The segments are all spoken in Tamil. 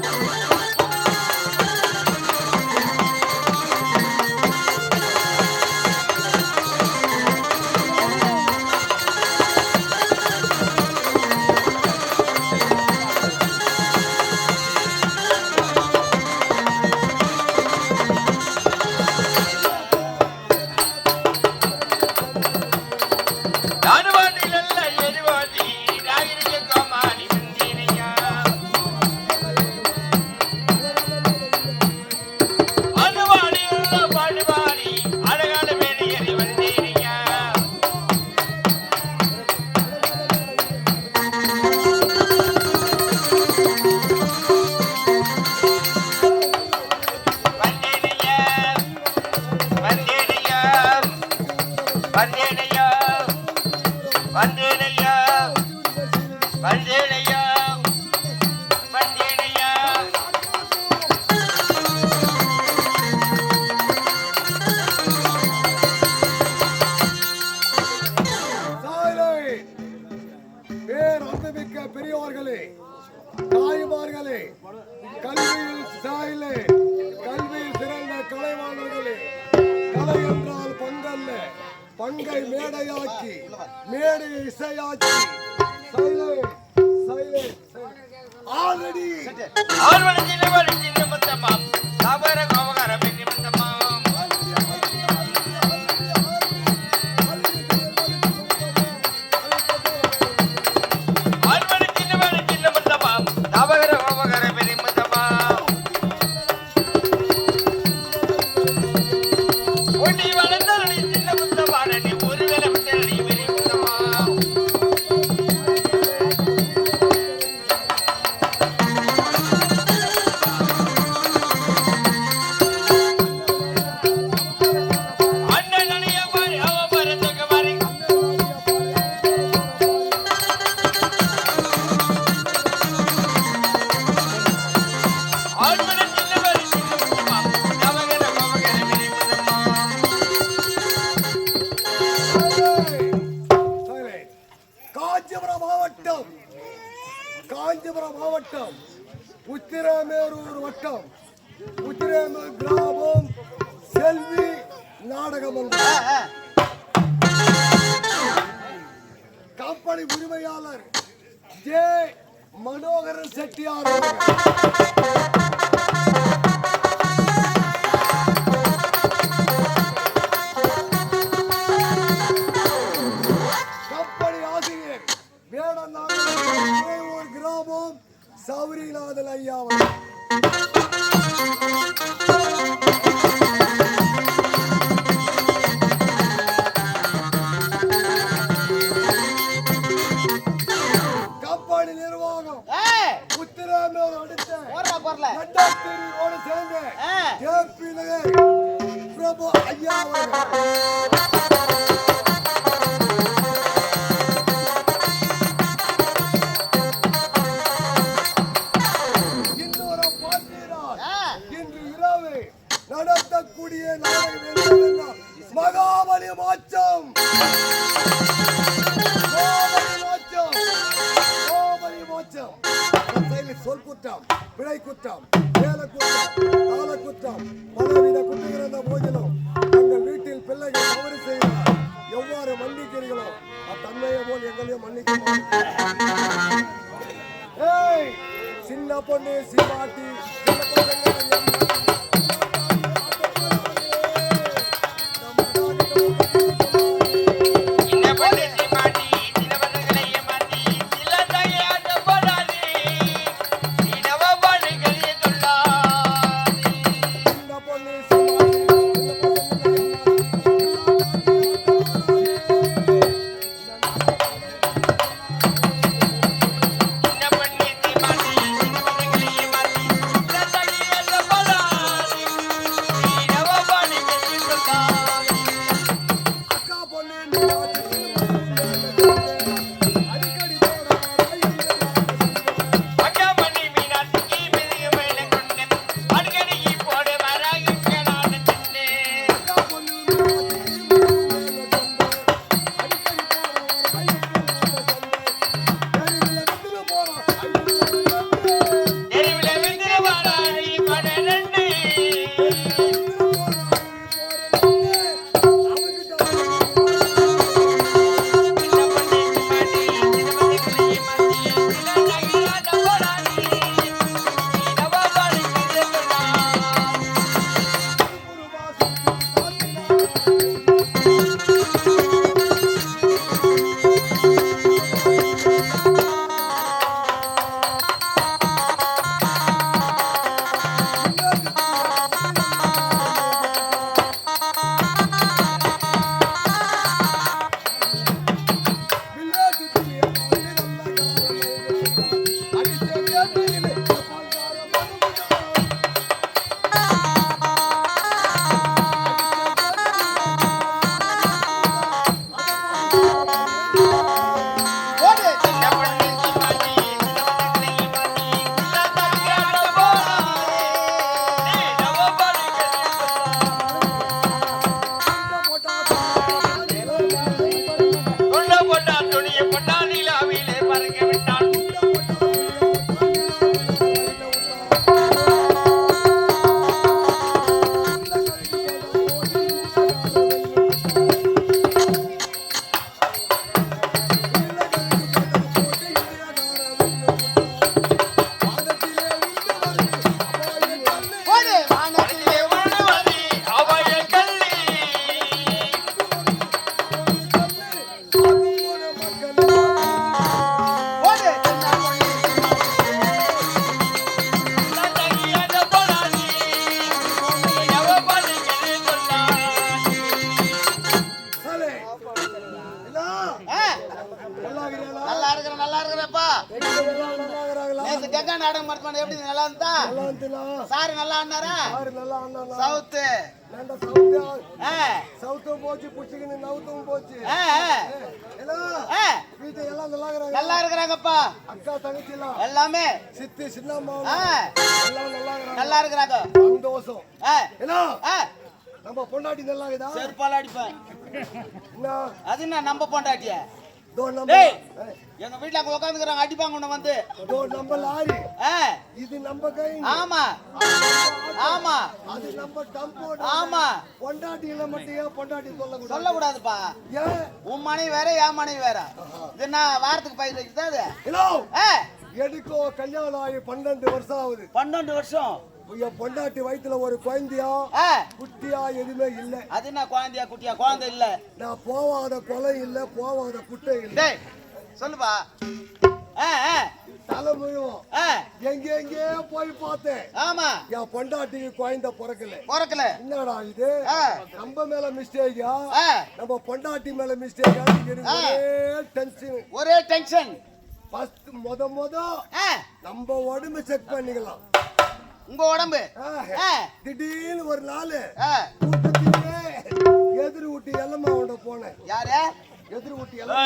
don't know what I'm திரைப்பட உரிமையாளர் ஜே மனோகர செட்டியார் கம்பெனி ஆசிரியர் வேடநாதன் கிராமம் சௌரிநாதன் ஐயாவன் அம்பாடி நிர்வாகம். உத்திரமேல் அடுத்த. ரெண்டாயிரத்தி சேர்ந்து. ஜேபி நகர் பிரபு ஐயா நடத்தக்கூடிய நாடகம் மகாபலி மாற்றம். லட்சம் சொல் குற்றம் பிழை குற்றம் வேலை குற்றம் கால குற்றம் பலவித குட்டுகிறத போதிலும் எங்கள் வீட்டில் பிள்ளைகள் தவறு செய்தார் எவ்வாறு மன்னிக்கிறீர்களோ அத்தன்மையை போல் எங்களையும் மன்னிக்க சின்ன பொண்ணு சிவாட்டி சின்ன பொண்ணு நல்லா இருக்கிற நல்லா இருக்கிறப்பா நேத்து கங்கா நாடகம் மருத்துவமனை எப்படி நல்லா இருந்தா சாரு நல்லா ஆனாரா சவுத்து. சவுத்தும் போச்சு புடிச்சுக்கின்னு நவுத்தும் போச்சு. வீட்டு எல்லாம் நல்லா இருக்கிறாங்க நல்லா இருக்கிறாங்கப்பா அக்கா தங்கச்சி எல்லாமே. சித்தி சின்னம்மா எல்லாம் நல்லா நல்லா இருக்கிறாங்க சந்தோஷம் ஏன்னா நம்ம பொண்டாட்டி நல்லா இருக்குதா செருப்பால் அடிப்பேன். அது என்ன நம்ம பொண்டாட்டியா? டேய். ஏய், எங்க வீட்டுல அங்க உட்காந்துக்கிறாங்க அடிப்பாங்க உன்னை வந்து. தோ நம்ம லாரி. இது நம்ம கை. ஆமா. ஆமா. அது நம்ம டம்போ ஆமா. பொண்டாட்டியில மட்டும் ஏன் பொண்டாட்டி சொல்லக்கூடாது? சொல்லக்கூடாதுப்பா. ஏன்? உன் மனைவி வேற என் மனைவி வேற. இது நான் வாரத்துக்கு பயிர் வச்சுதான் அது ஹலோ. ஆ, எனக்கோ கல்யாணம் ஆகி பன்னெண்டு வருஷம் ஆகுது. பன்னெண்டு வருஷம். என் பொண்டாட்டி வயித்துல ஒரு குழந்தையா? குட்டியா எதுவுமே இல்ல. அது என்ன குழந்தையா குட்டியா? குழந்தை இல்ல. நான் போவாத கொலை இல்ல போவாத குட்டை இல்ல. சொல்லுப்பா. தலை முழுவோம் எங்க எங்கே போய் பார்த்தேன்? ஆமா. என் பொண்டாட்டிக்கு குழந்தை பிறக்கல. பிறக்கல. என்னடா இது? நம்ம மேல மிஸ்டேக்கா நம்ம பொண்டாட்டி மேல மிஸ்டேக்கா ஒரே டென்ஷன் ஒரே டென்ஷன் ஃபர்ஸ்ட் முத முத நம்ம உடம்பு செக் பண்ணிக்கலாம். உங்க உடம்பு. திடீர்னு ஒரு நாள் எதிர் ஊட்டி எல்லம்மாவோட போனேன். யாரு? எதிர் ஊட்டி. எல்லம்மா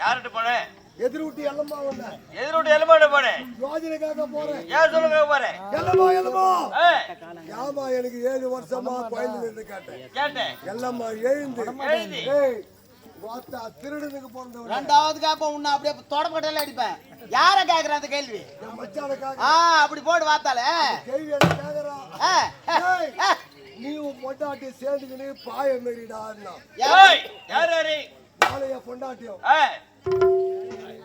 யார்கிட்ட போனேன் எதிர் ஊட்டி எல்லம்மாவோட எதிரோட்டு எலும்பாடு போனேன் யோஜனைக்காக போறேன். சொல்லுங்க போறேன் எல்லம்மா எல்லம்மா. ஏமா எனக்கு ஏழு வருஷமா குழந்தை இருந்து கேட்டேன். கேட்டேன். எல்லம்மா எழுந்து. எழுதி. வாத்தா திருடனுக்கு பிறந்தவன். ரெண்டாவது காப்ப உன்னை அப்படியே தொடப்பக்கட்டையில அடிப்பேன். யார கேக்குற அந்த கேள்வி? ஆ அப்படி போடு வாத்தாலே. கேள்வி எனக்கு கேக்குறா. நீ உன் பொண்டாட்டி சேர்ந்துக்கின்னு பாய மாரிடான்னா யாரு? ஏய், யார் என் பொண்டாட்டியும்.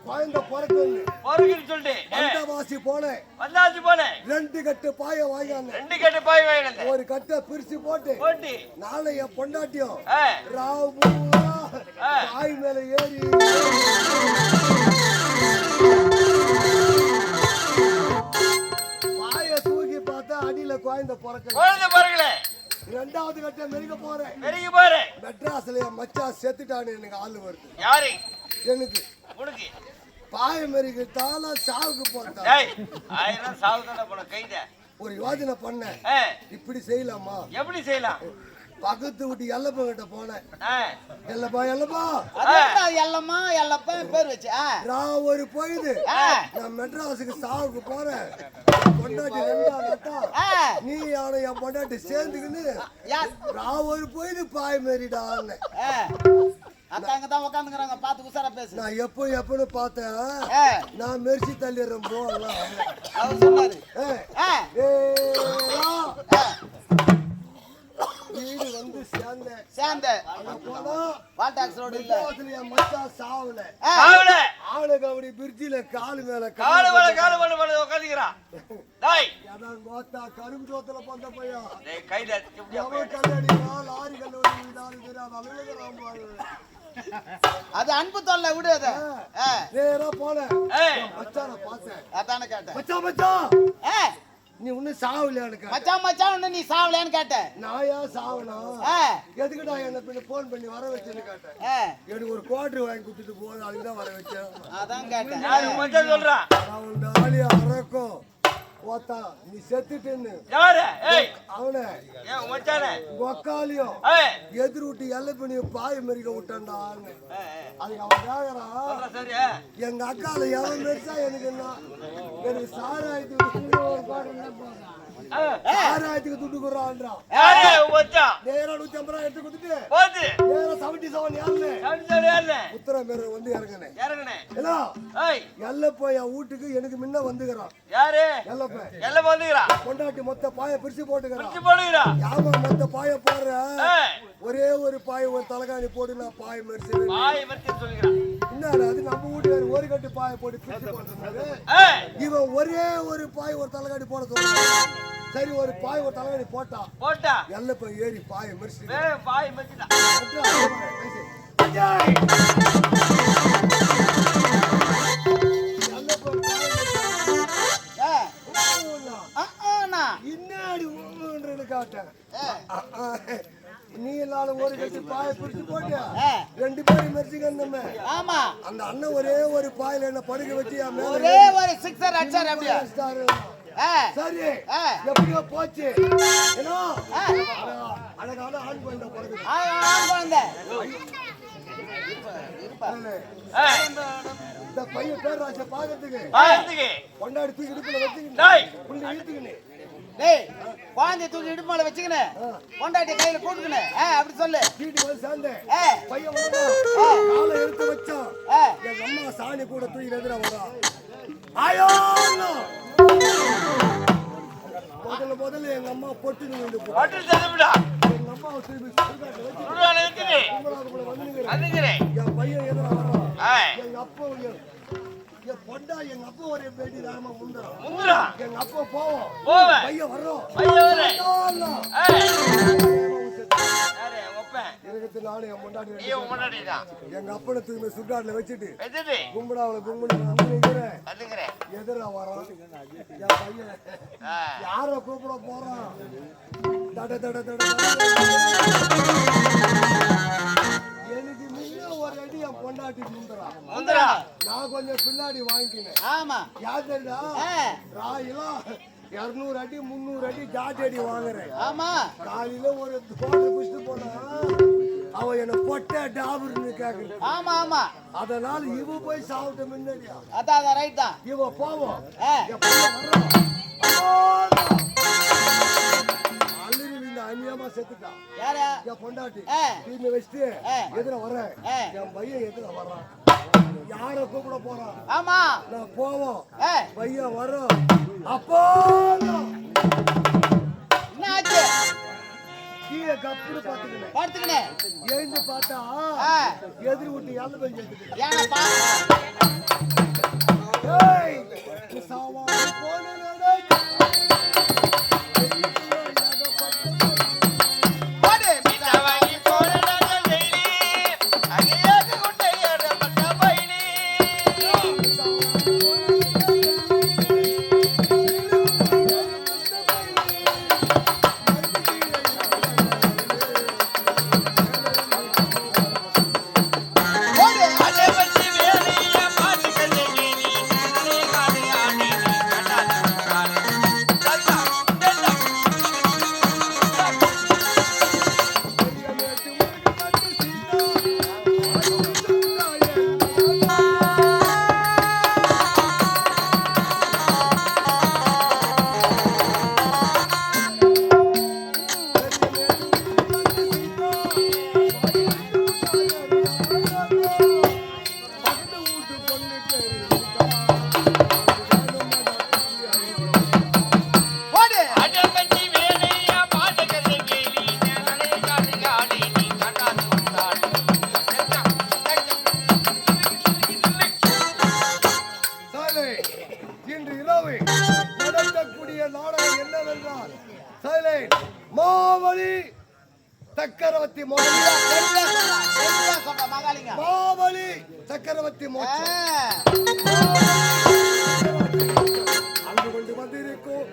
குழந்தை பிறக்குன்னு சொல்லிட்டு. வந்தவாசி போனேன். போனேன். ரெண்டு கட்டு பாய வாங்கினேன் ரெண்டு கட்டு பாய் வாங்கினேன் ஒரு கட்டை பிரிச்சு போட்டு போட்டி. நாளை என் பொண்டாட்டியும் ராவு பாய் மேல ஏறி. பாய தூக்கி பார்த்தா அடியில குழந்தை பிறக்கல குழந்தை பாருங்களே ரெண்டாவது கட்ட மெருக போறேன். பெருகி பாரு மெட்ராஸ்ல என் மச்சான் செத்துட்டான்னு எனக்கு ஆள் வருது. யாரு? எனக்கு. உனக்கு. பாய மெருகு தாள சாவுக்கு ஏய் ஆயிரம் சாவுதான போன கைத ஒரு யோஜனை பண்ணேன். ஏய், இப்படி செய்யலாமா? எப்படி செய்யலாம்? பக்கத்து வீட்டு எல்லப்பங்கிட்ட போனேன். ஏய், எல்லப்பா எல்லப்பா. எல்லம்மா எல்லப்பா பேர் வச்சு நான் ஒரு பொழுது ஆ, நான் மெட்ராஸுக்கு சாவுக்கு போறேன். பொண்டாட்டி ரெண்டா கட்டா ஆ. நீ அவனை என் பொண்டாட்டி சேர்ந்துக்கின்னு நான் ஒரு பொழுது பாய் அக்கா அங்க தான் உட்காந்துக்கிறாங்க பார்த்து உசாரா பேசு. நான் எப்போ எப்போன்னு பார்த்தேன். நான் மெர்சி தள்ளிடுறேன் போகலாம் அவர் சொன்னாரு. வந்து சேர்ந்த. அங்க போனா வால் டாக்ஸ் ரோடு இல்ல. மெட்ராஸ்ல என் மச்சான் சாவல. சாவுல. அப்படி பிரிட்ஜில காலு மேல காலு மேல காலு மேல மேல உட்காந்துக்கிறான் டேய். அதான் பார்த்தா கரும்பு தோத்துல பந்த பையன். டேய் கல்லடிக்கிறான் லாரி கல்லடி விடாது தெரியாது அழுகுறான் பாரு. அது அன்பு தொல்லை விடு அது. நேரா ஏய். மச்சான பார்த்தேன். அதானே கேட்டேன். மச்சான் மச்சான். ஆ, நீ இன்னும் சாவலையான்னு கேட்டேன் மச்சான் மச்சான் ஒண்ணு நீ சாவலையான்னு கேட்டேன் நான் ஏன் சாவணும் ஆ, எதுக்குடா என்ன பின்ன போன் பண்ணி வர வச்சேன்னு கேட்டேன் எனக்கு ஒரு குவார்டர் வாங்கி கொடுத்துட்டு போகுது அதுக்கு தான் வர வச்சேன். அதான் கேட்டேன். யாரு மச்சான் அவன் ஆளி அறக்கும். ஓத்தா நீ செத்துட்டேன்னு. யாரு? அவனை. ஒக்காலியும் எதிர் விட்டு எல்லை பண்ணி பாய மறிக்க விட்டான்டான்னு அதுக்கு அவன் கேக்குறான். எங்க அக்கால எவன் பெருசா எனக்கு என்ன? எனக்கு சாராயத்துக்கு ஒரு பாடு என்ன சாராயத்துக்கு துட்டு குறான்றான் யாரு மச்சான்? நேரா நூத்தி ஐம்பது ரூபா எடுத்து கொடுத்துட்டு போது. நேரா செவன்டி செவன் ஏழு சரி சரி யாரு உத்தர வந்து இறங்கினேன் இறங்குனே. ஏன்னா ஏய். எல்லப்ப என் வீட்டுக்கு எனக்கு முன்ன வந்துக்கிறான். யாரு? எல்லாம் மொத்த பாய பிரிச்சு போட்டுக்கிறான். பிடிச்சு போடுகிறா யாமா மொத்த பாய போடுற ஏய். ஒரே ஒரு பாய ஒரு தலைகாணி போட்டு நான் பாய மறிச்சு பாய் சொல்லுகிறான் என்னடா அது? நம்ம வீட்டுல ஒரு கட்டு பாய போட்டு பிரிச்சு இவன் ஒரே ஒரு பாய் ஒரு தலைகாணி போட சொல்றான். சரி ஒரு பாய் ஒரு தலைகாணி போட்டான் போட்டா. எல்லப்ப ஏறி பாய மறிச்சு பாய் மச்சிட்டா நீ எல்லாரும் ஒரு கட்டி பாய பிடிச்சு போட்டு ரெண்டு பேரும் மெரிச்சுக்கணுமே ஆமா அந்த அண்ணன் ஒரே ஒரு பாயில என்ன படுக்க வச்சு ஒரே ஒரு சிக்ஸர் அடிச்சாரு அப்படியே. சரி. எப்படியோ போச்சு அழகான ஆண் குழந்தை பிறகுது ஆ, ஆண் குழந்தை இந்த பையன் பேர் ராஜ பாக்கிறதுக்கு கொண்டாடி தூக்கி இடுப்புல வச்சுக்கிட்டு புள்ளி இழுத்துக்கின்னு டேய் குழந்தைய தூக்கி இடுப்பு மேல வச்சுக்கினு கொண்டாட்டி கையில கூட்டுக்கினு ஆ அப்படி சொல்லு வீட்டுக்கு வந்து சேர்ந்தேன் பையன் வந்தான். காலை எடுத்து வச்சான் ஆ எங்க அம்மா சாணி கூட தூக்கி எதிர வரா ஆயோ முதல்ல முதல்ல எங்க அம்மா பொட்டு. எங்க அம்மா திருப்பி. என் பையன் எதிர வரான் எங்க அப்பா என் பொண்டா எங்க அப்பா ஒரு பேட்டி முந்துறான் முந்துடா. எங்க அப்பா போவோம். பையன் வர்றோம் பையன் வரேன். எனக்கு நானும் என் முன்னாடி. எங்க அப்பனை தூக்கி சுடுகாட்டுல வச்சுட்டு கும்பிடு நிக்கிறேன் வந்துக்கிறேன். எதிர வரான். என் பையன். யார கூப்பிட போறான்? தட தட தட எனக்கு முன்ன ஒரு அடி என் பொண்டாட்டி வந்துடா நான் கொஞ்சம் பின்னாடி வாங்கிக்கினேன் ஆமா. யார் தெரியுதா ஆ. ராயிலாம் இரநூறு அடி முந்நூறு அடி ஜாட்டி அடி வாங்குறேன். ஆமா. காலையில ஒரு தோட்டை குடிச்சிட்டு போனா அவ என்ன பொட்ட டாபுன்னு கேக்குது. ஆமா ஆமா. அதனால இவ போய் சாப்பிட்ட முன்னாடியா அதான் அதான் ரைட் தான். இவ போவோம். வர்றான். அநியமா செத்துட்டான் யாரு? என் பொண்டாட்டி. தீமை வச்சுட்டு. எதிர வரேன் ஆ. என் பையன் எதிர வர்றான். யார கூப்பிட போறான்? ஆமா. நான் போவோம். பையன் வரோம் அப்போ கீழே கப்புன்னு பாத்துக்கினேன். எழுந்து பார்த்தா. எதிர் விட்டு இழந்து போய் மாவலி சக்கரவர்த்தி அங்கு கொண்டு வந்திருக்கும்